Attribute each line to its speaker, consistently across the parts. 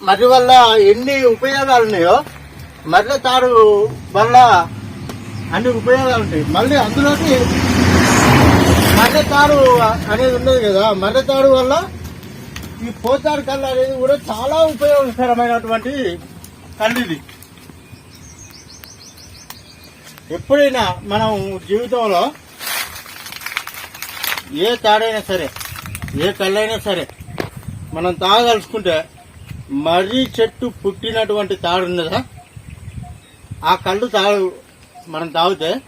Speaker 1: మర్రి వల్ల ఎన్ని ఉపయోగాలు ఉన్నాయో మర్రి తాడు వల్ల అన్ని ఉపయోగాలు ఉంటాయి మళ్ళీ అందులోకి మర్రి తాడు అనేది ఉండదు కదా మర్రి తాడు వల్ల ఈ పోతాడు కళ్ళు అనేది కూడా చాలా ఉపయోగకరమైనటువంటి కళ్ళు ఇది. ఎప్పుడైనా మనం జీవితంలో ఏ తాడైనా సరే ఏ కళ్ళైనా సరే మనం తాగదలుచుకుంటే మర్రి చెట్టు పుట్టినటువంటి తాడు ఉన్నదా ఆ కళ్ళు తాడు మనం తాగితే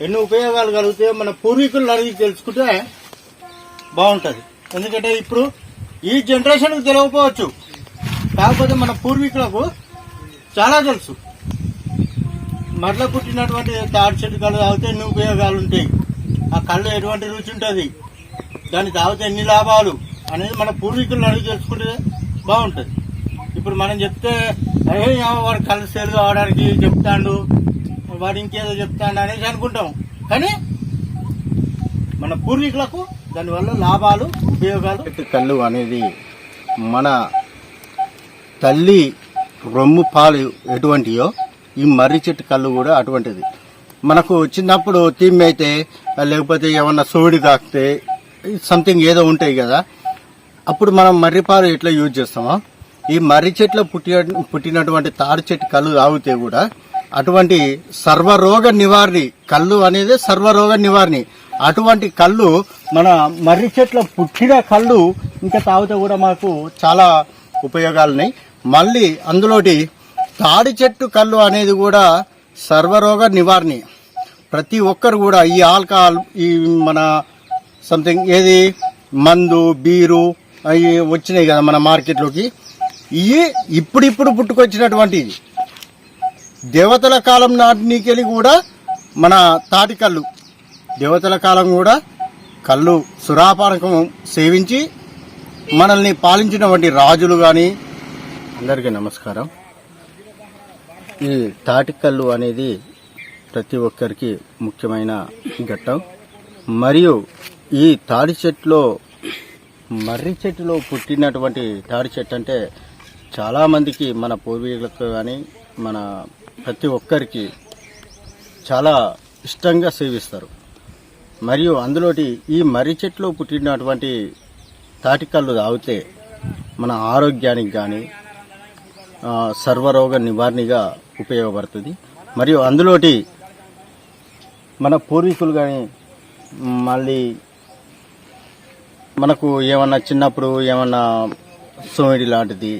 Speaker 1: ఎన్ని ఉపయోగాలు కలిగితే మన పూర్వీకులను అడిగి తెలుసుకుంటే బాగుంటుంది. ఎందుకంటే ఇప్పుడు ఈ జనరేషన్కి తెలియకపోవచ్చు. కాకపోతే మన పూర్వీకులకు చాలా తెలుసు. మరల పుట్టినటువంటి తాడి చెట్టు కళ్ళు తాగితే ఎన్ని ఉపయోగాలు ఉంటాయి. ఆ కళ్ళు ఎటువంటి రుచి ఉంటుంది? దాన్ని తాగితే ఎన్ని లాభాలు? అనేది మన పూర్వీకులను అడిగి తెలుసుకుంటే బాగుంటుంది. ఇప్పుడు మనం చెప్తే అరే వాడు కళ్ళు సేలు కావడానికి చెప్తాడు వాడు ఇంకేదో చెప్తాడు అనేసి అనుకుంటాం. కానీ మన పూర్వీకులకు దానివల్ల లాభాలు ఉపయోగాలు కళ్ళు అనేది మన తల్లి రొమ్ము పాలు ఎటువంటియో ఈ మర్రి చెట్టు కళ్ళు కూడా అటువంటిది. మనకు చిన్నప్పుడు తిమ్మి అయితే లేకపోతే ఏమన్నా సోడి తాకితే సంథింగ్ ఏదో ఉంటాయి కదా అప్పుడు మనం మర్రిపాలు ఎట్లా యూజ్ చేస్తామో? ఈ మర్రి చెట్ల పుట్టి పుట్టినటువంటి తారు చెట్టు కళ్ళు తాగితే కూడా అటువంటి సర్వరోగ నివారణి కళ్ళు అనేది సర్వరోగ నివారణి. అటువంటి కళ్ళు మన మర్రి చెట్ల పుట్టిన కళ్ళు ఇంకా తాగితే కూడా మాకు చాలా ఉపయోగాలు ఉన్నాయి మళ్ళీ అందులోటి తాడి చెట్టు కళ్ళు అనేది కూడా సర్వరోగ నివారణి. ప్రతి ఒక్కరు కూడా ఈ ఆల్కహాల్ ఈ మన సంథింగ్ ఏది? మందు బీరు అవి వచ్చినాయి కదా మన మార్కెట్లోకి. ఇవి ఇప్పుడిప్పుడు పుట్టుకొచ్చినటువంటివి దేవతల కాలం నాటికెళ్ళి కూడా మన తాటి కళ్ళు. దేవతల కాలం కూడా కళ్ళు సురాపానకం సేవించి మనల్ని పాలించినటువంటి రాజులు కానీ అందరికీ నమస్కారం. ఈ తాటికల్లు అనేది ప్రతి ఒక్కరికి ముఖ్యమైన ఘట్టం. మరియు ఈ తాడి చెట్లో మర్రి చెట్టులో పుట్టినటువంటి తాడి చెట్టు అంటే చాలామందికి మన పూర్వీకులకు కానీ మన ప్రతి ఒక్కరికి చాలా ఇష్టంగా సేవిస్తారు. మరియు అందులోటి ఈ మర్రి చెట్టులో పుట్టినటువంటి తాటికల్లు తాగితే మన ఆరోగ్యానికి కానీ సర్వరోగ నివారణగా ఉపయోగపడుతుంది. మరియు అందులోటి మన పూర్వీకులు కానీ మళ్ళీ మనకు ఏమన్నా చిన్నప్పుడు ఏమన్నా సోమిడి లాంటిది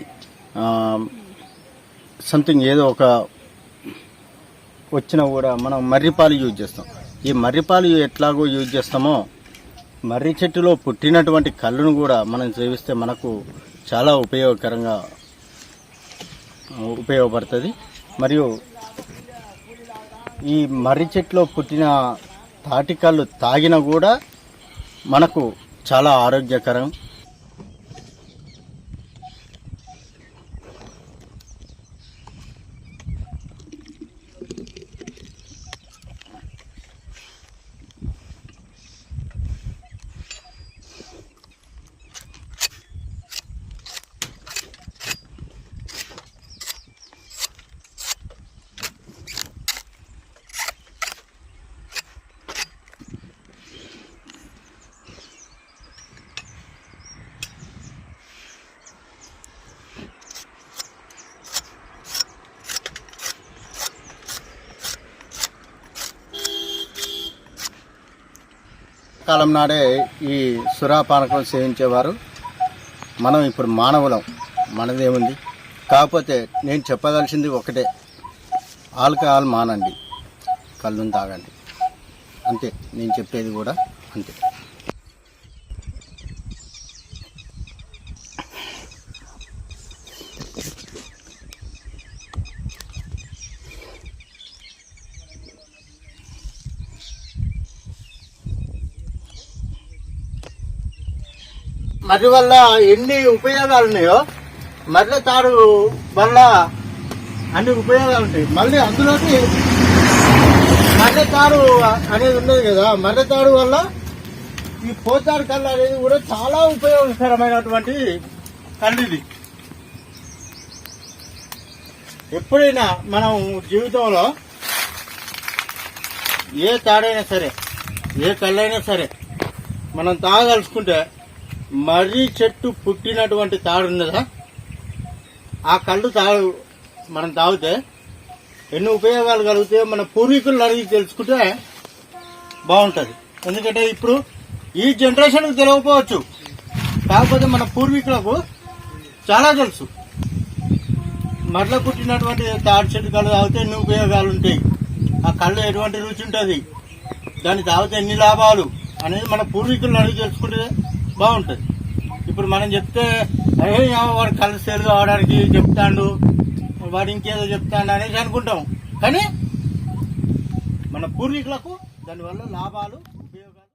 Speaker 1: సంథింగ్ ఏదో ఒక వచ్చినా కూడా మనం మర్రిపాలు యూజ్ చేస్తాం. ఈ మర్రిపాలు ఎట్లాగో యూజ్ చేస్తామో మర్రి చెట్టులో పుట్టినటువంటి కళ్ళును కూడా మనం సేవిస్తే మనకు చాలా ఉపయోగకరంగా ఉపయోగపడుతుంది. మరియు ఈ మర్రి చెట్లో పుట్టిన తాటికళ్ళు తాగినా కూడా మనకు చాలా ఆరోగ్యకరం. కాలం నాడే ఈ సురాపానకం సేవించేవారు. మనం ఇప్పుడు మానవులం. మనదేముంది? కాకపోతే నేను చెప్పదలసింది ఒకటే. ఆల్కహాల్ మానండి. కళ్ళు తాగండి. అంతే. నేను చెప్పేది కూడా అంతే. మర్రి వల్ల ఎన్ని ఉపయోగాలు ఉన్నాయో మర్రి తాడు వల్ల అన్ని ఉపయోగాలు ఉంటాయి మళ్ళీ అందులోకి మర్రి తాడు అనేది ఉండదు కదా మర్రి తాడు వల్ల ఈ పోతాడు కళ్ళు అనేది కూడా చాలా ఉపయోగకరమైనటువంటి కళ్ళు ఇది. ఎప్పుడైనా మనం జీవితంలో ఏ తాడైనా సరే ఏ కళ్ళైనా సరే మనం తాగదలుచుకుంటే మర్రి చెట్టు పుట్టినటువంటి తాడు ఉన్నదా ఆ కళ్ళు తాడు మనం తాగితే ఎన్ని ఉపయోగాలు కలుగుతాయో మన పూర్వీకులను అడిగి తెలుసుకుంటే బాగుంటుంది. ఎందుకంటే ఇప్పుడు ఈ జనరేషన్కి తెలియకపోవచ్చు. కాకపోతే మన పూర్వీకులకు చాలా తెలుసు. మరల పుట్టినటువంటి తాడి చెట్టు కళ్ళు తాగితే ఎన్ని ఉపయోగాలు ఉంటాయి. ఆ కళ్ళు ఎటువంటి రుచి ఉంటుంది? దాన్ని తాగితే ఎన్ని లాభాలు? అనేది మన పూర్వీకులను అడిగి తెలుసుకుంటే బాగుంటుంది. ఇప్పుడు మనం చెప్తే అరే ఏమో వాడు కలిసేరు ఆడడానికి చెప్తాడు వాడు ఇంకేదో చెప్తాడు అనేసి అనుకుంటాం. కానీ మన పూర్వీకులకు దానివల్ల లాభాలు